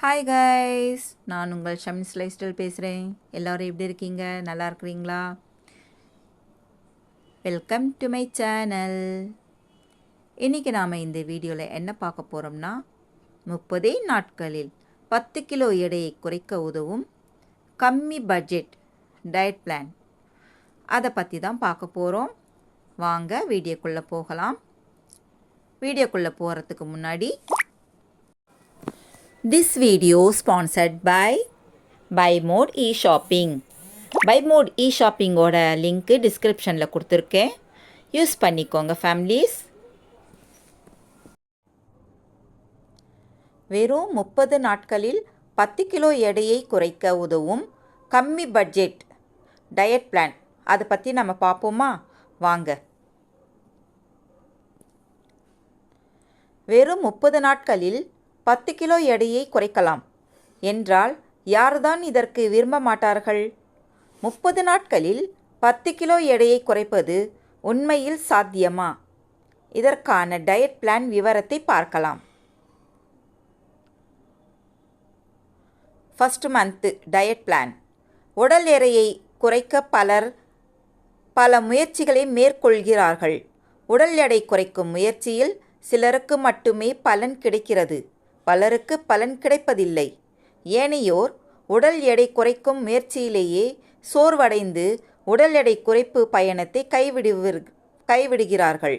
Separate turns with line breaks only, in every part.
Hi guys நான் உங்கள் ஷமிஸ் life style பேசுகிறேன் எல்லோரும் எப்படி இருக்கீங்க? நல்லா இருக்கிறீங்களா? வெல்கம் டு மை சேனல் இன்றைக்கி நாம் இந்த வீடியோவில் என்ன பார்க்க போகிறோம்னா முப்பதே நாட்களில் பத்து கிலோ எடையை குறைக்க உதவும் கம்மி பட்ஜெட் டயட் பிளான் அதை பற்றி தான் பார்க்க போகிறோம் வாங்க வீடியோக்குள்ளே போகலாம். வீடியோக்குள்ளே போகிறதுக்கு முன்னாடி this video sponsored by by Mod e shopping by Mod e ஷாப்பிங்கோட லிங்க்கு டிஸ்கிரிப்ஷனில் கொடுத்துருக்கேன். யூஸ் பண்ணிக்கோங்க ஃபேமிலிஸ் வெறும் முப்பது நாட்களில் பத்து கிலோ எடையை குறைக்க உதவும் கம்மி பட்ஜெட் டயட் பிளான் அதை பற்றி நம்ம பார்ப்போமா? வாங்க. வெறும் முப்பது நாட்களில் பத்து கிலோ எடையை குறைக்கலாம். என்றால் யார்தான் இதற்கு விரும்ப மாட்டார்கள்? முப்பது நாட்களில் பத்து கிலோ எடையை குறைப்பது உண்மையில் சாத்தியமா? இதற்கான டயட் பிளான் விவரத்தை பார்க்கலாம். ஃபஸ்ட் மந்த்து டயட் பிளான் உடல் எடையை குறைக்க பலர் பல முயற்சிகளை மேற்கொள்கிறார்கள். உடல் எடை குறைக்கும் முயற்சியில் சிலருக்கு மட்டுமே பலன் கிடைக்கிறது. பலருக்கு பலன் கிடைப்பதில்லை. ஏனையோர் உடல் எடை குறைக்கும் முயற்சியிலேயே சோர்வடைந்து உடல் எடை குறைப்பு பயணத்தை கைவிடுவர் கைவிடுகிறார்கள்.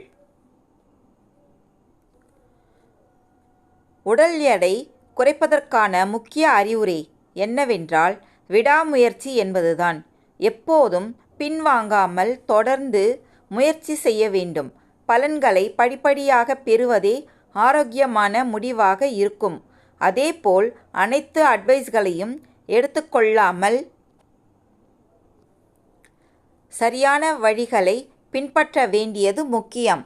உடல் எடை குறைப்பதற்கான முக்கிய அறிவுரை என்னவென்றால் விடாமுயற்சி என்பதுதான். எப்போதும் பின்வாங்காமல் தொடர்ந்து முயற்சி செய்ய வேண்டும். பலன்களை படிப்படியாக பெறுவதே ஆரோக்கியமான முடிவாக இருக்கும். அதேபோல் அனைத்து அட்வைஸ்களையும் எடுத்துக்கொள்ளாமல் சரியான வழிகளை பின்பற்ற வேண்டியது முக்கியம்.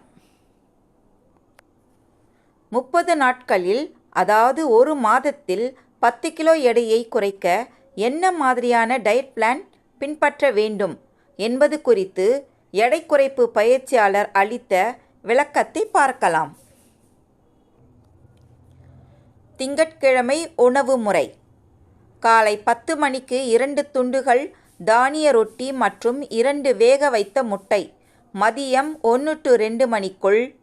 முப்பது நாட்களில் அதாவது ஒரு மாதத்தில் பத்து கிலோ எடையை குறைக்க என்ன மாதிரியான டயட் பிளான் பின்பற்ற வேண்டும் என்பது குறித்து எடை குறைப்பு பயிற்சியாளர் அளித்த விளக்கத்தை பார்க்கலாம். திங்கட்கிழமை உணவு முறை. காலை பத்து மணிக்கு இரண்டு துண்டுகள் தானிய ரொட்டி மற்றும் இரண்டு வேக வைத்த முட்டை. மதியம் ஒன்று டு ரெண்டு மணிக்குள்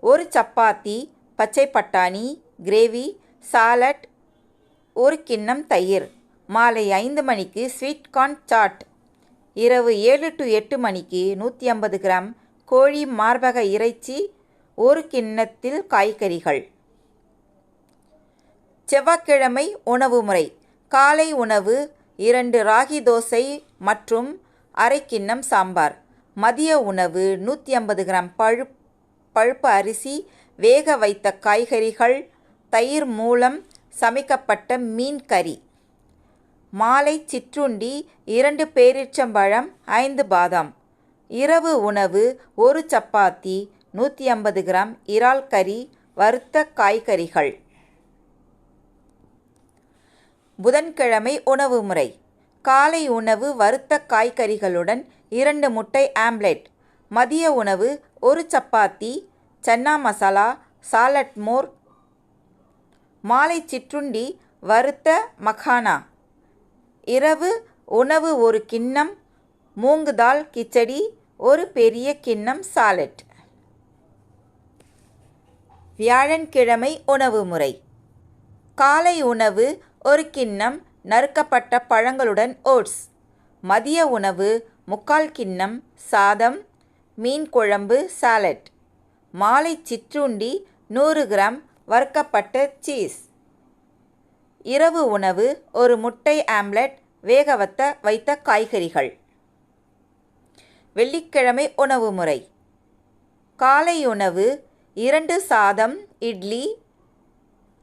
ஒரு சப்பாத்தி பச்சை பட்டாணி கிரேவி சாலட் ஒரு கிண்ணம் தயிர். மாலை ஐந்து மணிக்கு ஸ்வீட் கார்ன் சாட். இரவு ஏழு டு எட்டு மணிக்கு நூற்றி ஐம்பது கிராம் கோழி மார்பக இறைச்சி ஒரு கிண்ணத்தில் காய்கறிகள். செவ்வாய்க்கிழமை உணவு முறை. காலை உணவு இரண்டு ராகி தோசை மற்றும் அரை கிண்ணம் சாம்பார். மதிய உணவு நூற்றி ஐம்பது கிராம் பழு பழுப்பு அரிசி வேக வைத்த காய்கறிகள் தயிர் மூலம் சமைக்கப்பட்ட மீன் கறி. மாலை சிற்றுண்டி இரண்டு பேரிச்சம்பழம் ஐந்து பாதாம். இரவு உணவு ஒரு சப்பாத்தி நூற்றி ஐம்பது கிராம் இறால் கறி வறுத்த காய்கறிகள். புதன்கிழமை உணவு முறை. காலை உணவு வறுத்த காய்கறிகளுடன் இரண்டு முட்டை ஆம்லெட். மதிய உணவு ஒரு சப்பாத்தி சன்னா மசாலா சாலட் மோர் மாலை சிற்றுண்டி வறுத்த மக்கானா. இரவு உணவு ஒரு கிண்ணம் மூங்கு தால் கிச்சடி ஒரு பெரிய கிண்ணம் சாலட். வியாழன்கிழமை உணவு முறை. காலை உணவு ஒரு கிண்ணம் நறுக்கப்பட்ட பழங்களுடன் ஓட்ஸ். மதிய உணவு முக்கால் கிண்ணம் சாதம் மீன் குழம்பு சாலட் மாலை சிற்றுண்டி நூறு கிராம் வறுக்கப்பட்ட சீஸ் இரவு உணவு ஒரு முட்டை ஆம்லெட் வேகவத்த வைத்த காய்கறிகள். வெள்ளிக்கிழமை உணவு முறை. காலை உணவு இரண்டு சாதம் இட்லி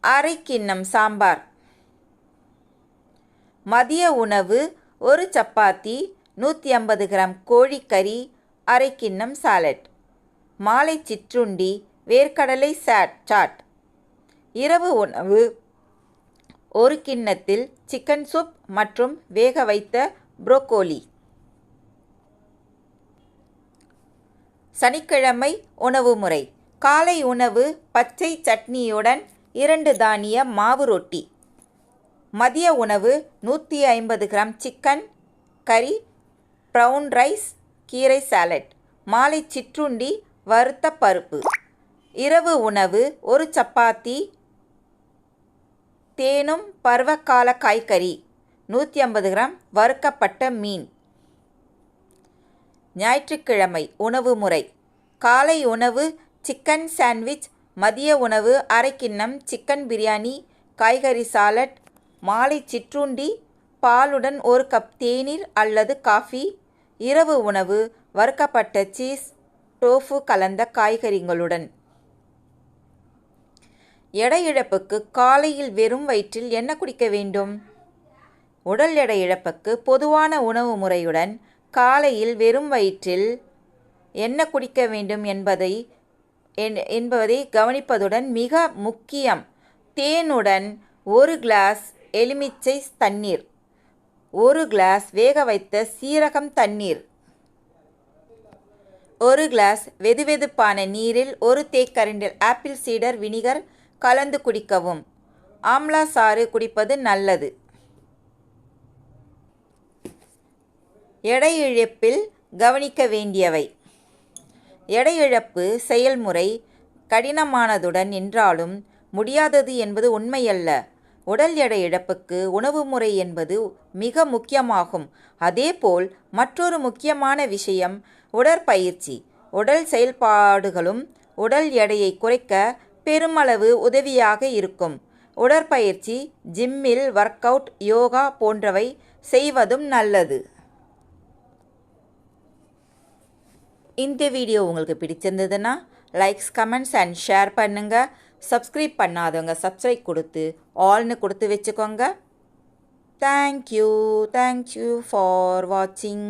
அரை கிண்ணம் சாம்பார். மதிய உணவு ஒரு சப்பாத்தி நூற்றி ஐம்பது கிராம் கோழிக்கறி அரை கிண்ணம் சாலட் மாலை சிற்றுண்டி வேர்க்கடலை சாட் சாட் இரவு உணவு ஒரு கிண்ணத்தில் சிக்கன் சூப் மற்றும் வேக வைத்த புரோக்கோலி சனிக்கிழமை உணவு முறை. காலை உணவு பச்சை சட்னியுடன் இரண்டு தானிய மாவு ரொட்டி. மதிய உணவு நூற்றி ஐம்பது கிராம் சிக்கன் கறி ப்ரவுன் ரைஸ் கீரை சாலட் மாலை சிற்றுண்டி வறுத்த பருப்பு. இரவு உணவு ஒரு சப்பாத்தி தேனும் பருவகால காய்கறி நூற்றி ஐம்பது கிராம் வறுக்கப்பட்ட மீன். ஞாயிற்றுக்கிழமை உணவு முறை. காலை உணவு சிக்கன் சாண்ட்விச் மதிய உணவு அரை கிண்ணம் சிக்கன் பிரியாணி காய்கறி சாலட் மாலை சிற்றுண்டி பாலுடன் ஒரு கப் தேநீர் அல்லது காஃபி இரவு உணவு வறுக்கப்பட்ட சீஸ் டோஃபு கலந்த காய்கறிகளுடன். எடை இழப்புக்கு காலையில் வெறும் வயிற்றில் என்ன குடிக்க வேண்டும்? உடல் எடை இழப்புக்கு பொதுவான உணவு முறையுடன் காலையில் வெறும் வயிற்றில் என்ன குடிக்க வேண்டும் என்பதை என்பதை கவனிப்பதுடன் மிக முக்கியம். தேனுடன் ஒரு கிளாஸ் எலுமிச்சை தண்ணீர். ஒரு கிளாஸ் வேக வைத்த சீரகம் தண்ணீர். ஒரு கிளாஸ் வெதுவெதுப்பான நீரில் ஒரு தேக்கரண்டில் ஆப்பிள் சீடர் வினிகர் கலந்து குடிக்கவும். ஆம்லா சாறு குடிப்பது நல்லது. எடை இழப்பில் கவனிக்க வேண்டியவை. எடை இழப்பு செயல்முறை கடினமானதுடன் என்றாலும் முடியாதது என்பது உண்மையல்ல. உடல் எடை இழப்புக்கு உணவு முறை என்பது மிக முக்கியமாகும். அதேபோல் மற்றொரு முக்கியமான விஷயம் உடற்பயிற்சி. உடல் செயல்பாடுகளும் உடல் எடையை குறைக்க பெருமளவு உதவியாக இருக்கும். உடற்பயிற்சி ஜிம்மில் ஒர்க் அவுட் யோகா போன்றவை செய்வதும் நல்லது. இந்த வீடியோ உங்களுக்கு பிடிச்சிருந்ததுன்னா லைக்ஸ் கமெண்ட்ஸ் அண்ட் ஷேர் பண்ணுங்கள் சப்ஸ்கிரைப் பண்ணாதவங்க சப்ஸ்கிரைப் கொடுத்து ஆல்னு கொடுத்து வச்சுக்கோங்க. தேங்க்யூ தேங்க்யூ ஃபார் வாட்சிங்